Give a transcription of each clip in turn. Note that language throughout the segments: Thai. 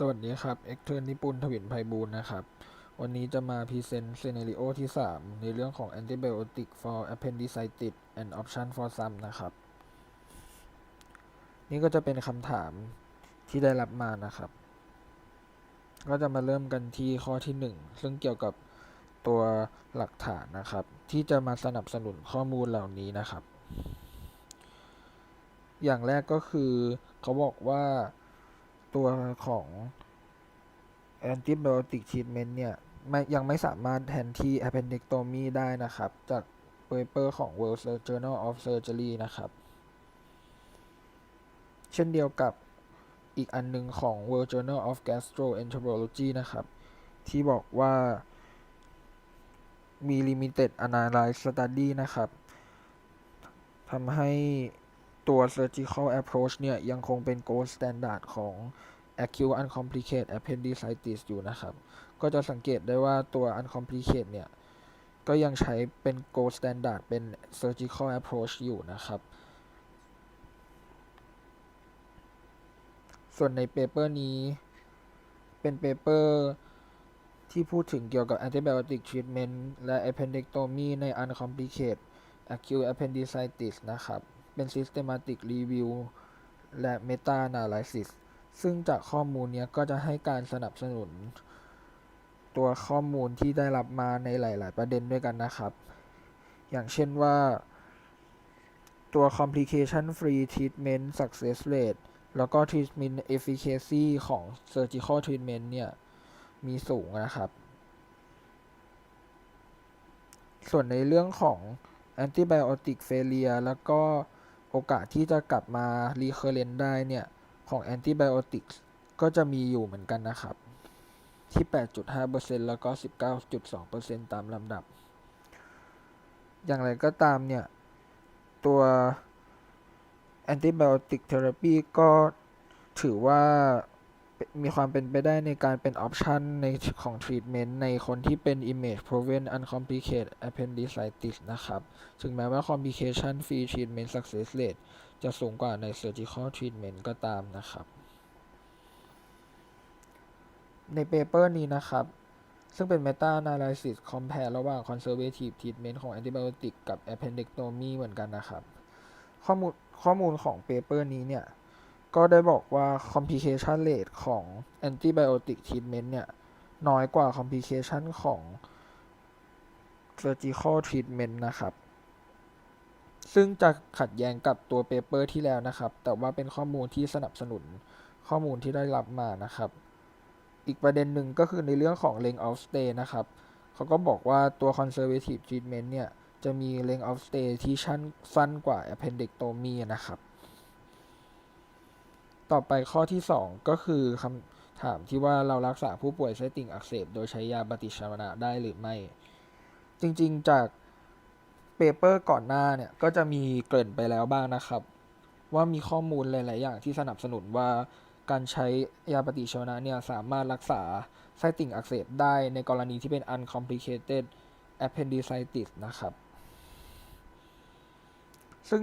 สวัสดีครับ เอ็กเทอร์นิปุลทวินไพบูลนะครับ วันนี้จะมาพรีเซนต์ซีเนริโอที่ 3 ในเรื่องของ Antibiotic for Appendicitis and Option for Some นะครับ นี่ก็จะเป็นคำถามที่ได้รับมานะครับ ก็จะมาเริ่มกันที่ข้อที่ 1 ซึ่งเกี่ยวกับตัวหลักฐานนะครับ ที่จะมาสนับสนุนข้อมูลเหล่านี้นะครับ อย่างแรกก็คือเขาบอกว่า ตัวของ antibiotic treatment เนี่ยไม่ยังไม่สามารถแทนที่ appendectomy ได้นะครับ จากเปเปอร์ของ World Journal of Surgery นะครับ เช่นเดียวกับอีกอันหนึงของ World Journal of Gastroenterology นะครับ ที่บอกว่า มี limited analysis study นะครับทำให้ ตัว surgical approach เนี่ย ยังคงเป็น gold standard ของ acute uncomplicated appendicitis อยู่นะครับ ก็จะสังเกตได้ว่าตัว uncomplicated เนี่ย ก็ยังใช้เป็น gold standard เป็น surgical approach อยู่นะครับ ส่วนในเปเปอร์นี้เป็นเปเปอร์ที่พูดถึงเกี่ยวกับ antibiotic treatment และ appendectomy ใน uncomplicated acute appendicitis นะครับ เป็น systematic review และ meta analysis ซึ่งจากข้อมูลนี้ก็จะให้การสนับสนุน ตัวข้อมูลที่ได้รับมาในหลาย ๆ ประเด็นด้วยกันนะครับ อย่างเช่นว่าตัว complication free treatment success rate แล้วก็ treatment efficacy ของ surgical treatment เนี่ย มีสูงนะครับ ส่วนในเรื่องของ antibiotic failure แล้วก็ โอกาสที่จะกลับมารีเคอร์เรนได้เนี่ย ของแอนติไบโอติก็จะมีอยู่เหมือนกันนะครับ ที่ 8.5%แล้วก็ 19.2%ตามลำดับ อย่างไรก็ตามเนี่ย ตัวแอนติบโอติกเทอราปีก็ถือว่า มีความเป็นไปได้ในการเป็นออปชันในของ treatment ในคนที่เป็น image proven uncomplicated appendicitis นะครับ ถึงแม้ว่า complication free treatment success rate จะสูงกว่าใน surgical treatment ก็ตามนะครับ ในเปเปอร์นี้นะครับ ซึ่งเป็น meta analysis compare ระหว่าง conservative treatment ของ antibiotic กับ appendectomy เหมือนกันนะครับ ข้อมูลข้อมูลของเปเปอร์นี้เนี่ย ก็ได้บอกว่า complication rate ของ antibiotic treatment เนี่ย น้อยกว่า complication ของ surgical treatment นะครับ ซึ่งจะขัดแย้งกับตัวเปเปอร์ที่แล้วนะครับ แต่ว่าเป็นข้อมูลที่สนับสนุนข้อมูลที่ได้รับมานะครับ อีกประเด็นหนึ่งก็คือในเรื่องของ length of stay นะครับ เขาก็บอกว่าตัว conservative treatment เนี่ย จะมี length of stay ที่ชั้นสั้นกว่า appendectomy นะครับ ต่อไปข้อที่ 2 ก็คือคำถามที่ว่าเรารักษาผู้ป่วยไส้ติ่งอักเสบ โดยใช้ยาปฏิชีวนะได้หรือไม่ จริงๆจากเปเปอร์ก่อนหน้าเนี่ยก็จะมีเกริ่นไปแล้วบ้างนะครับ ว่ามีข้อมูลหลาย ๆ อย่างที่สนับสนุนว่าการใช้ยาปฏิชีวนะเนี่ยสามารถรักษาไส้ติ่งอักเสบได้ในกรณีที่เป็น uncomplicated appendicitis นะครับ ซึ่ง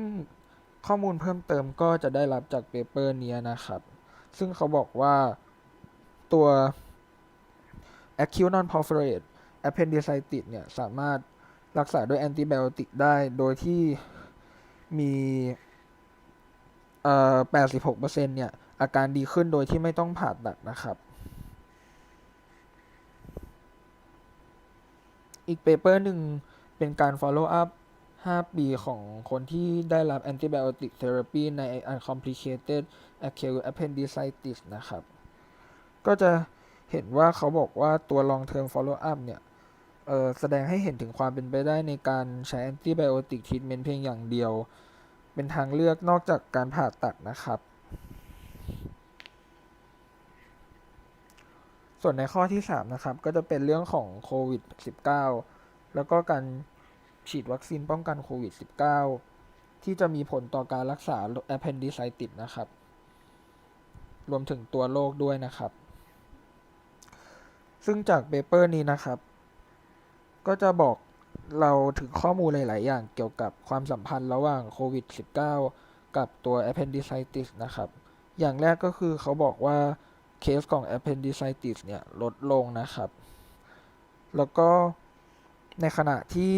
ข้อมูลเพิ่มเติมก็จะได้รับจากเปเปอร์นี้นะครับ ซึ่งเขาบอกว่าตัว acute non-proliferate appendicitis เนี่ย สามารถรักษาด้วยแอนติไบโอติกได้โดยที่มีเอ่อ86%เนี่ย อาการดีขึ้นโดยที่ไม่ต้องผ่าตัดนะครับ อีกเปเปอร์หนึ่งเป็นการ follow up 5 ปีของคนที่ได้รับ antibiotic therapy ใน uncomplicated acute appendicitis นะครับ ก็จะเห็นว่าเขาบอกว่าตัว long term follow up เนี่ยแสดงให้เห็นถึงความเป็นไปได้ในการใช้ antibiotic treatment เพียงอย่างเดียว เป็นทางเลือกนอกจากการผ่าตัดนะครับ ส่วนในข้อที่ 3 นะครับ ก็จะเป็นเรื่องของโควิด -19 แล้วก็การ ฉีดวัคซีนป้องกันโควิด -19 ที่จะมีผลต่อการรักษา appendicitis นะครับ รวมถึงตัวโรคด้วยนะครับ ซึ่งจากเปเปอร์นี้นะครับ ก็จะบอกเราถึงข้อมูลหลาย ๆ อย่างเกี่ยวกับความสัมพันธ์ระหว่างโควิด -19 กับตัว appendicitis นะครับ อย่างแรกก็คือเขาบอกว่าเคสของ appendicitis เนี่ยลดลงนะครับ แล้วก็ในขณะที่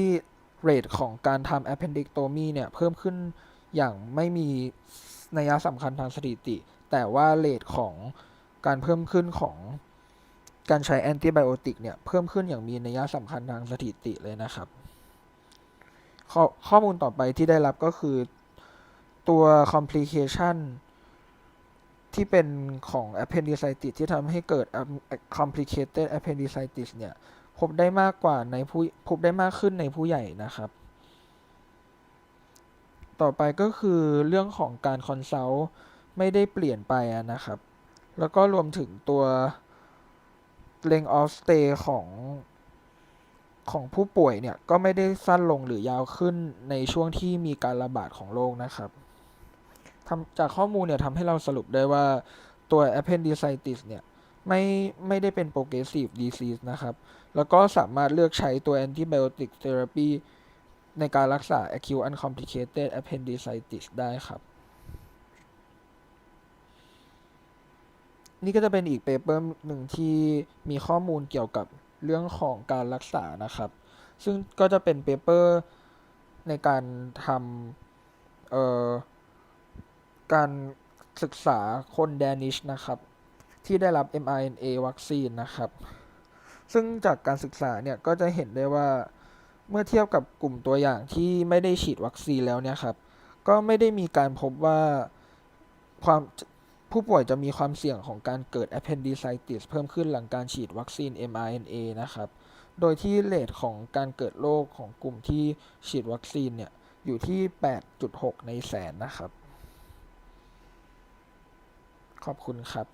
เรทของการทำ appendectomy เนี่ย เพิ่มขึ้นอย่างไม่มีนัยสำคัญทางสถิติ แต่ว่าเรทของการเพิ่มขึ้นของการใช้แอนติไบโอติกเนี่ย เพิ่มขึ้นอย่างมีนัยสำคัญทางสถิติเลยนะครับ ข้อข้อมูลต่อไปที่ได้รับก็คือตัว complication ที่เป็นของ appendicitis ที่ทำให้เกิด complicated appendicitis เนี่ย พบได้มากกว่าในผู้พบได้มากขึ้นในผู้ใหญ่นะครับ ต่อไปก็คือเรื่องของการคอนซัลท์ไม่ได้เปลี่ยนไปะนะครับ แล้วก็รวมถึงตัว length of stay ของของผู้ป่วยเนี่ยก็ไม่ได้สั้นลงหรือยาวขึ้นในช่วงที่มีการระบาดของโรคนะครับทำจากข้อมูลเนี่ยทำให้เราสรุปได้ว่าตัว appendicitis เนี่ยไม่ไม่ได้เป็น progressive disease นะครับ แล้วก็สามารถเลือกใช้ตัว antibiotic therapy ในการรักษา acute uncomplicated appendicitis ได้ครับ นี่ก็จะเป็นอีกเปเปอร์หนึ่งที่มีข้อมูลเกี่ยวกับเรื่องของการรักษานะครับ ซึ่งก็จะเป็นเปเปอร์ในการทำเอ่อการศึกษาคนแดนิชนะครับ ที่ได้รับ mRNA วัคซีนนะครับ ซึ่งจากการศึกษาเนี่ยก็จะเห็นได้ว่าเมื่อเทียบกับกลุ่มตัวอย่างที่ไม่ได้ฉีดวัคซีนแล้วเนี่ยครับ ก็ไม่ได้มีการพบว่าความผู้ป่วยจะมีความเสี่ยงของการเกิด appendicitis เพิ่มขึ้นหลังการฉีดวัคซีน mRNA นะครับ โดยที่เรทของการเกิดโรคของกลุ่มที่ฉีดวัคซีนเนี่ยอยู่ที่ 8.6 ในแสนนะครับ ขอบคุณครับ